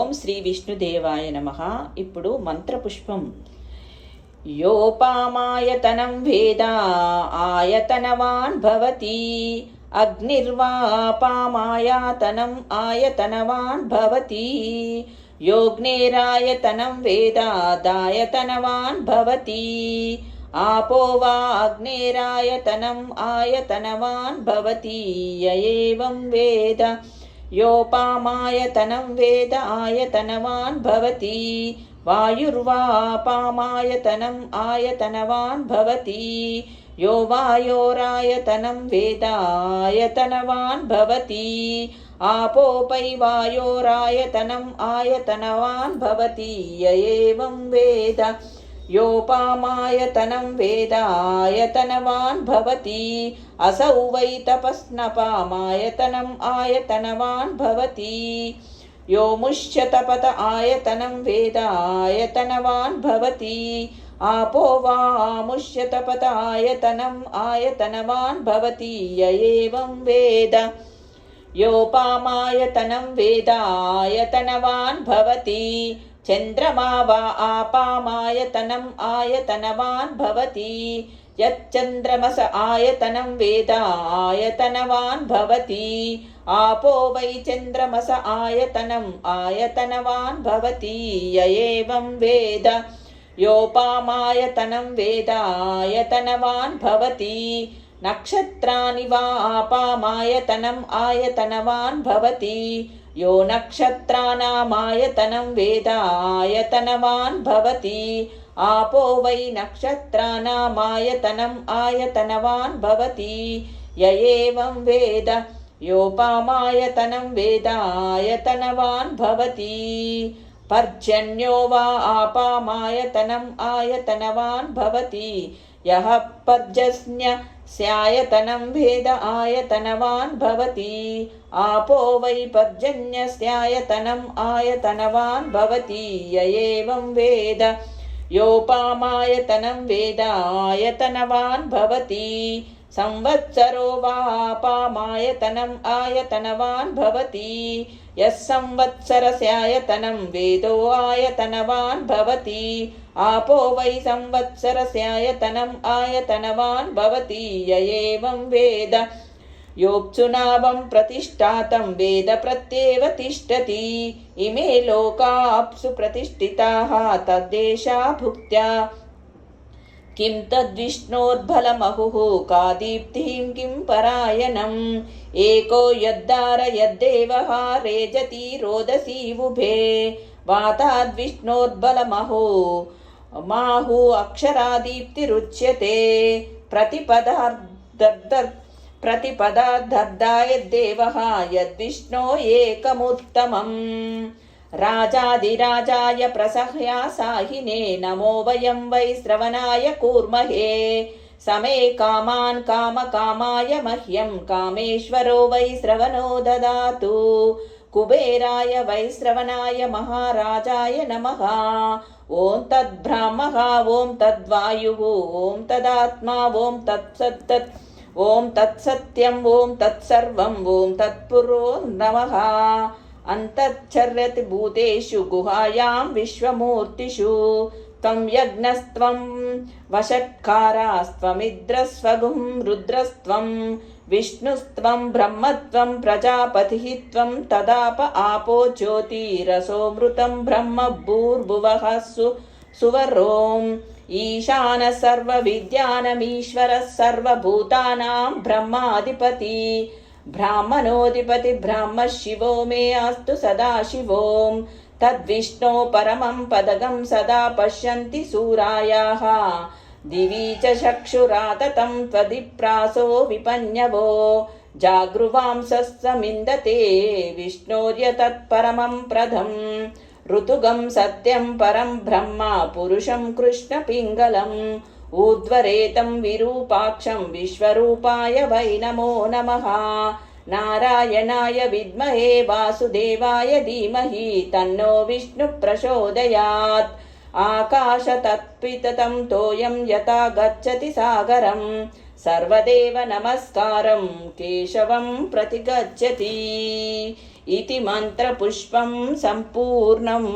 ఓం శ్రీ విష్ణుదేవాయ నమ ఇప్పుడు మంత్రపుష్పం యోపామాయతనం వేద ఆయతనవాన్ భవతి అగ్నిర్వాపామాయాతనం ఆయతనవాన్ భవతి योग्नेरायतनं वेदादायतनवान् भवति आपो वा अग्नेरायतनम् आयतनवान् भवति य एवं वेद योपामायतनं वेद आयतनवान् भवति वायुर्वापामायतनम् आयतनवान् भवति यो वायोरायतनं वेदायतनवान् भवति आपोपै वायोरायतनम् आयतनवान् भवति य एवं वेद योपामायतनं वेदायतनवान् भवति असौ वै तपस्नपामायतनम् आयतनवान् भवति यो मुष्यतपत आयतनं वेदायतनवान् भवति आपो वा मुष्यतपत आयतनम् आयतनवान् भवति य एवं वेद योपामायतनं वेदायतनवान् भवति। चन्द्रमा वा आपामायतनम् आयतनवान् भवति। यच्चन्द्रमस आयतनं वेदायतनवान् भवति। आपो वै चन्द्रमस आयतनम् आयतनवान् भवति। य एवं वेद। योपामायतनं वेदायतनवान् भवति नक्षत्राणि वा आपामायतनम् आयतनवान् भवति। यो नक्षत्राणामायतनं वेदायतनवान् भवति। आपो वै नक्षत्राणामायतनम् आयतनवान् भवति। य एवं वेद योपामायतनं वेदायतनवान् भवति। पर्जन्यो वा आपामायतनम् आयतनवान् भवति यः पर्जन्य स्यायतनं वेद आयतनवान् भवति आपो वै पर्जन्यस्यायतनम् आयतनवान् भवति य एवं वेद योपामायतनं वेदायतनवान् भवति संवत्सरो वापामायतनम् आयतनवान् भवति यः संवत्सरस्यायतनं वेदो आयतनवान् भवति आपो वै संवत्सरस्यायतनम् आयतनवान् भवति य एवं वेद योऽप्सुनावं प्रतिष्ठातं वेद प्रत्येव तिष्ठति। इमे लोकाप्सु प्रतिष्ठिताः, तद्देशा भुक्त्या। किं तद्विष्णोर्बलमहुः का दीप्तिं किं परायणम्। एको यद्दार यद्देवः रेजति रोदसी उभे। वाताद्विष्णोर्बलमहो, माहु अक्षरादीप्तिरुच्यते। प्रतिपदार्दर् प्रतिपदाद्धर्दाय देवः यद्विष्णो एकमुत्तमम् राजाधिराजाय प्रसह्या साहिने नमो वयं वै श्रवणाय कूर्महे समे कामान् कामकामाय मह्यं कामेश्वरो वै श्रवणो ददातु कुबेराय वैश्रवणाय महाराजाय नमः ॐ तद्ब्राह्मः ॐ तद्वायुः ॐ तदात्मा ॐ तत्सत्तत् ఓం తత్సత్యం ఓం తత్సర్వం ఓం తత్పురో నమ. అంతచ్చర్యతి భూతేషు గుహాయాం విశ్వమూర్తిషు. త్వం యజ్ఞస్త్వం వషట్కారాస్త్వమిద్రస్వగుం రుద్రస్త్వం విష్ణుస్త్వం బ్రహ్మత్వం ప్రజాపతిః త్వం తదాప ఆపో జ్యోతిరసోమృతం బ్రహ్మ భూర్భువః సు సువరోం ईशानः सर्वविद्यानमीश्वरः सर्वभूतानां ब्रह्माधिपति ब्राह्मणोऽधिपति ब्राह्मः शिवो मे अस्तु सदा शिवोम् तद्विष्णो परमं पदगं सदा पश्यन्ति सूरायाः दिवि च चक्षुराततं त्वदिप्रासो विपन्यवो जागृवांसस्समिन्दते ఋతుగం సత్యం పరం బ్రహ్మ పురుషం కృష్ణ పింగళం. ఊర్ధ్వరేతం విరూపాక్షం విశ్వరూపాయ వై నమో. నమ నారాయణాయ విద్మహే వాసుదేవాయ ధీమహి తన్నో విష్ణు ప్రచోదయాత్. ఆకాశతత్పితం తోయం యథా గచ్చతి సాగరం. సర్వదేవ నమస్కారం కేశవం ప్రతి इति मन्त्रपुष्पं सम्पूर्णम्